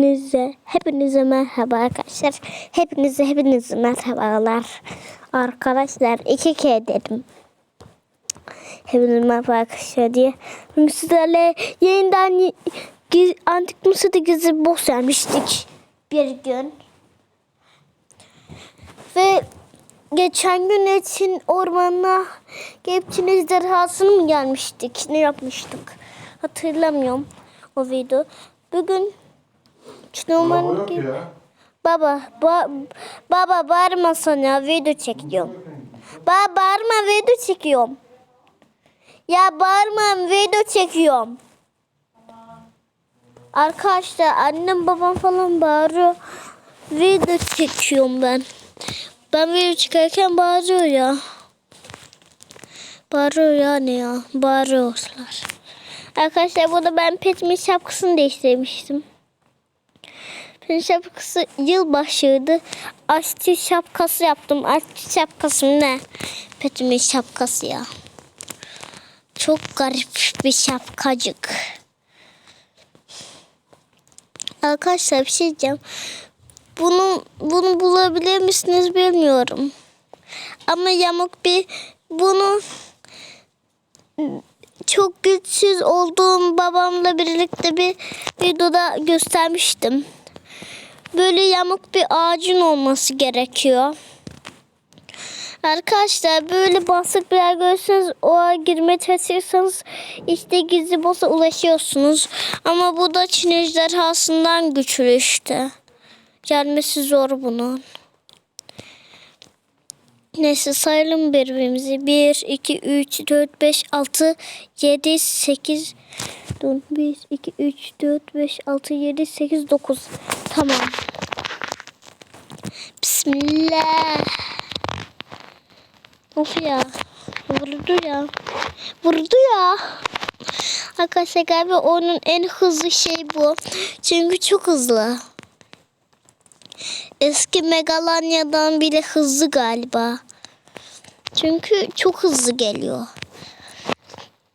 Hepinize, hepinize merhaba arkadaşlar. Hepinize, hepinize merhabalar. Arkadaşlar iki kere dedim. Hepinize merhaba arkadaşlar diye. Bugün sizlerle yeniden giz- Antik Mısır'da gizli boss vermiştik. Bir gün. Ve geçen gün için ormana gelip Çin ejderhasını mı gelmiştik? Ne yapmıştık? Hatırlamıyorum o video. Bugün Yok gibi- ya. Baba, ba- baba bağırma sana video çekiyorum. Baba bağırma video çekiyorum. Ya bağırma video çekiyorum. Arkadaşlar annem babam falan bağırıyor. Video çekiyorum ben. Ben video çıkarken bağırıyor ya. Bağırıyor yani ya. Bağırıyorlar. Arkadaşlar burada ben petimin şapkasını değiştirmiştim. Şapkası yılbaşıydı. Aşçı şapkası yaptım. Aşçı şapkası ne? Petimin şapkası ya. Çok garip bir şapkacık. Arkadaşlar bir şey diyeceğim. Bunu, bunu bulabilir misiniz bilmiyorum. Ama yamuk bir bunu çok güçsüz olduğum babamla birlikte bir videoda göstermiştim. Böyle yamuk bir ağacın olması gerekiyor. Arkadaşlar böyle basık bir yer görürseniz o girmeye çalışırsanız işte gizli boss'a ulaşıyorsunuz. Ama bu da Çin ejderhasından güçlü işte. Gelmesi zor bunun. Neyse sayalım birbirimizi. 1, 2, 3, 4, 5, 6, 7, 8, 1, 2, 3, 4, 5, 6, 7, 8, 9. Tamam. Bismillah. Of ya. Vurdu ya. Vurdu ya. Arkadaşlar galiba onun en hızlı şey bu. Çünkü çok hızlı. Eski Megalanya'dan bile hızlı galiba. Çünkü çok hızlı geliyor.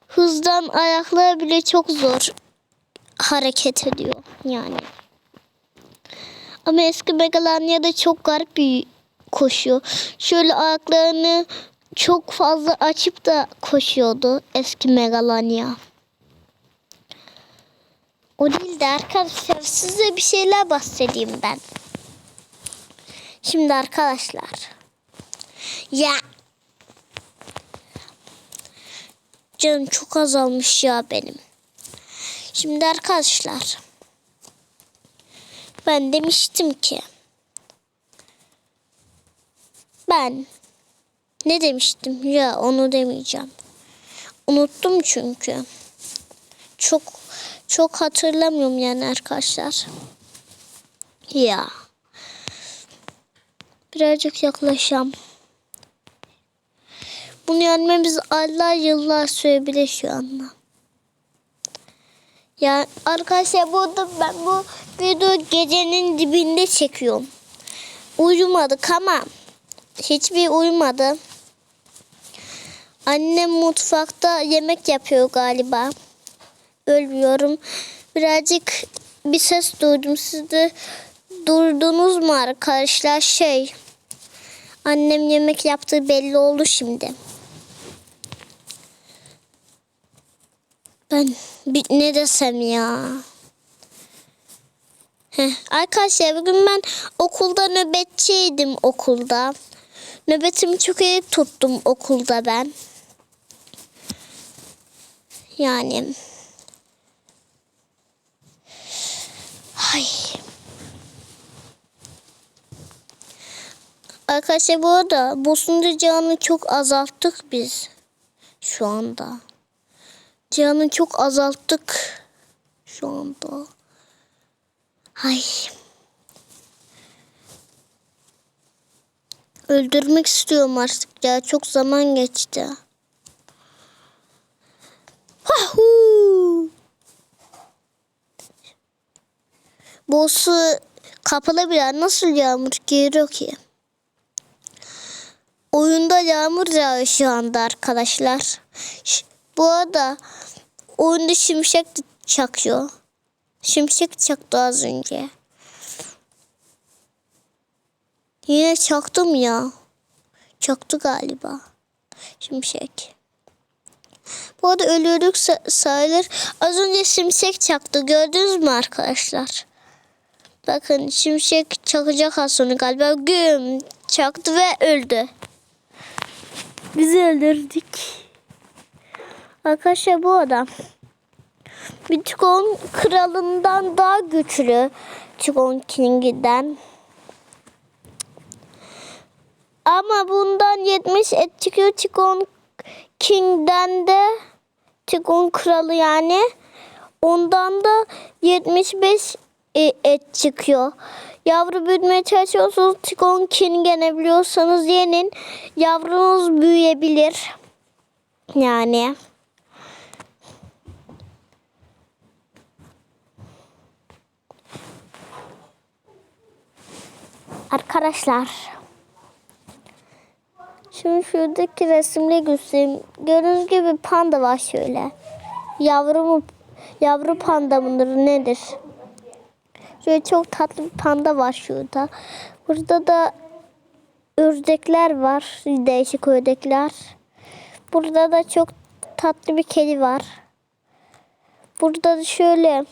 Hızdan ayakları bile çok zor hareket ediyor yani. Ama eski Megalanya'da çok garip bir koşuyor. Şöyle ayaklarını çok fazla açıp da koşuyordu eski Megalanya. O değil de arkadaşlar size bir şeyler bahsedeyim ben. Şimdi arkadaşlar. Ya. Canım çok azalmış ya benim. Şimdi arkadaşlar. Ben demiştim ki. Ben ne demiştim ya onu demeyeceğim. Unuttum çünkü. Çok çok hatırlamıyorum yani arkadaşlar. Ya. Birazcık yaklaşam. Bunu yenmemiz aylar yıllar sürebilir şu anda. Ya arkadaşlar burada ben bu video gecenin dibinde çekiyorum. Uyumadık ama hiçbir uyumadı. Annem mutfakta yemek yapıyor galiba. Ölmüyorum. Birazcık bir ses duydum. Siz de duydunuz mu arkadaşlar? Şey, annem yemek yaptığı belli oldu şimdi. Ben ne desem ya? Heh, arkadaşlar bugün ben okulda nöbetçiydim okulda. Nöbetimi çok iyi tuttum okulda ben. Yani. Ay. Arkadaşlar bu arada bosunca canı çok azalttık biz. Şu anda. Canı çok azalttık. Şu anda. Ay. Öldürmek istiyorum artık ya. Çok zaman geçti. Hahu. Boss'u kapalı bir yer nasıl yağmur giriyor ki? Oyunda yağmur yağıyor şu anda arkadaşlar. Ş- Bu arada oyunda şimşek çakıyor. Şimşek çaktı az önce. Yine çaktım ya. Çaktı galiba. Şimşek. Bu arada ölüyorluk sa- sayılır. Az önce şimşek çaktı. Gördünüz mü arkadaşlar? Bakın şimşek çakacak az sonra galiba. Güm çaktı ve öldü. Bizi öldürdük. Arkadaşlar bu adam. Bir Tikon kralından daha güçlü. Tikon King'den. Ama bundan 70 et çıkıyor Tikon King'den de Tikon kralı yani. Ondan da 75 e, et çıkıyor. Yavru büyütmeye çalışıyorsanız Tikon King yenebiliyorsanız yenin. Yavrunuz büyüyebilir. Yani. Arkadaşlar. Şimdi şuradaki resimle göstereyim. Gördüğünüz gibi panda var şöyle. Yavru mu? Yavru panda mıdır nedir? Şöyle çok tatlı bir panda var şurada. Burada da ördekler var. Değişik ördekler. Burada da çok tatlı bir kedi var. Burada da şöyle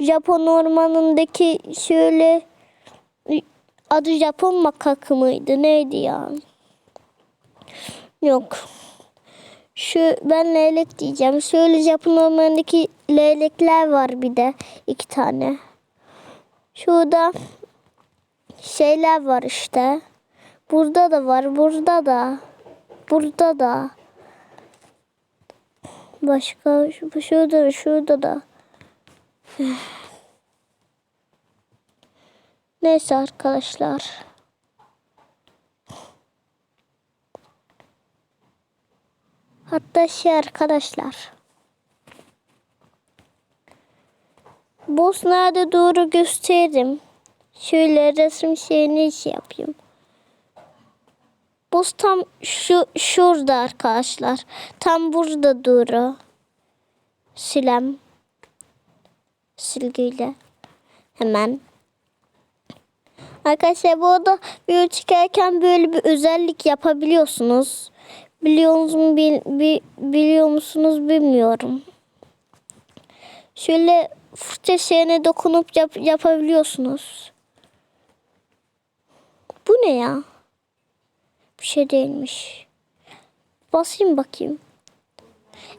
Japon ormanındaki şöyle adı Japon makakı mıydı? Neydi ya? Yok. Şu ben leylek diyeceğim. Şöyle Japon ormanındaki leylekler var bir de iki tane. Şurada şeyler var işte. Burada da var. Burada da. Burada da. Başka şu şurada da şurada da. Neyse arkadaşlar. Hatta şey arkadaşlar. Boss nerede doğru gösteririm. Şöyle resim şeyini şey yapayım. Boss tam şu şurada arkadaşlar. Tam burada doğru. Silem. Silgiyle. Hemen. Arkadaşlar bu arada video çıkarken böyle bir özellik yapabiliyorsunuz. Biliyor musunuz, bil, bi- biliyor musunuz bilmiyorum. Şöyle fırça şeyine dokunup yap, yapabiliyorsunuz. Bu ne ya? Bir şey değilmiş. Basayım bakayım.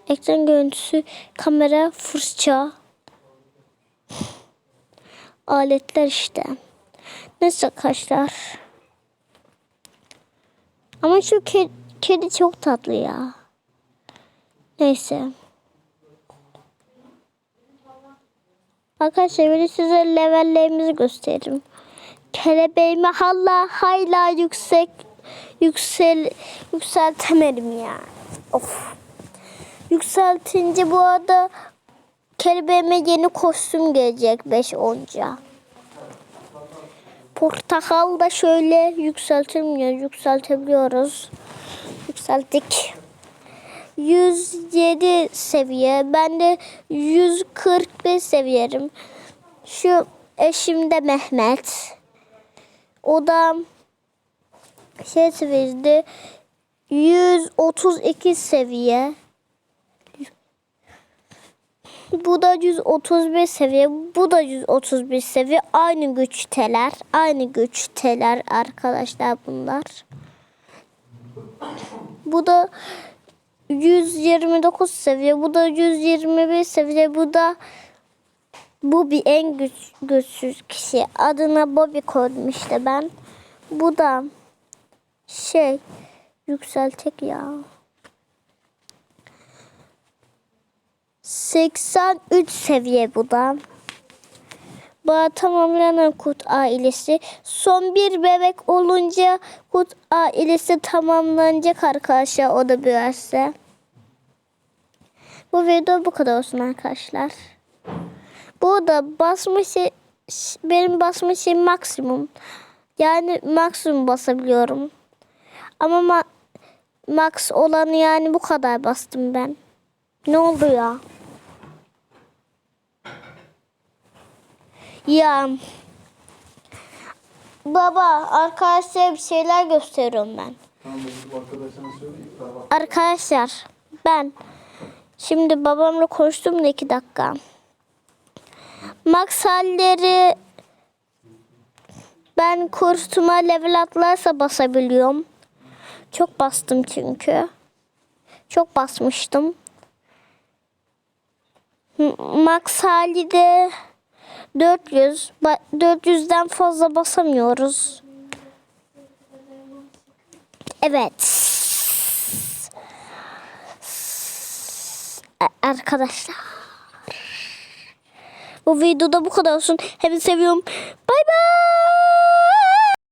Ekran görüntüsü, kamera, fırça. Aletler işte. Neyse arkadaşlar. Ama şu kedi, kedi çok tatlı ya. Neyse. Arkadaşlar böyle size levellerimizi göstereyim. Kelebeğimi hala hala yüksek yüksel yükseltemedim ya. Of. Yükseltince bu arada kelebeğime yeni kostüm gelecek 5 onca. Portakal da şöyle yükseltilmiyor. Yükseltebiliyoruz. Yükselttik. 107 seviye. Ben de 145 seviyerim. Şu eşim de Mehmet. O da şey seviyede 132 seviye. Bu da 135 seviye. Bu da 135 seviye. Aynı güçteler. Aynı güçteler arkadaşlar bunlar. Bu da 129 seviye. Bu da 121 seviye. Bu da bu bir en güç, güçsüz kişi. Adına Bobby koydum ben. Bu da şey yükseltek ya. 83 seviye bu da. Bağ tamamlanan kurt ailesi. Son bir bebek olunca kurt ailesi tamamlanacak arkadaşlar o da büyürse. Bu video bu kadar olsun arkadaşlar. Bu da basma şey, benim basma şey maksimum. Yani maksimum basabiliyorum. Ama ma max olanı yani bu kadar bastım ben. Ne oldu ya? Ya baba arkadaşlara bir şeyler gösteriyorum ben. Tamam. Arkadaşlar ben şimdi babamla konuştum da iki dakika. Max halleri ben kursuma level atlarsa basabiliyorum. Çok bastım çünkü. Çok basmıştım. Max hali de 400. Ba- 400'den fazla basamıyoruz. Evet. A- Arkadaşlar. Bu videoda bu kadar olsun. Hepinizi seviyorum. Bay bay.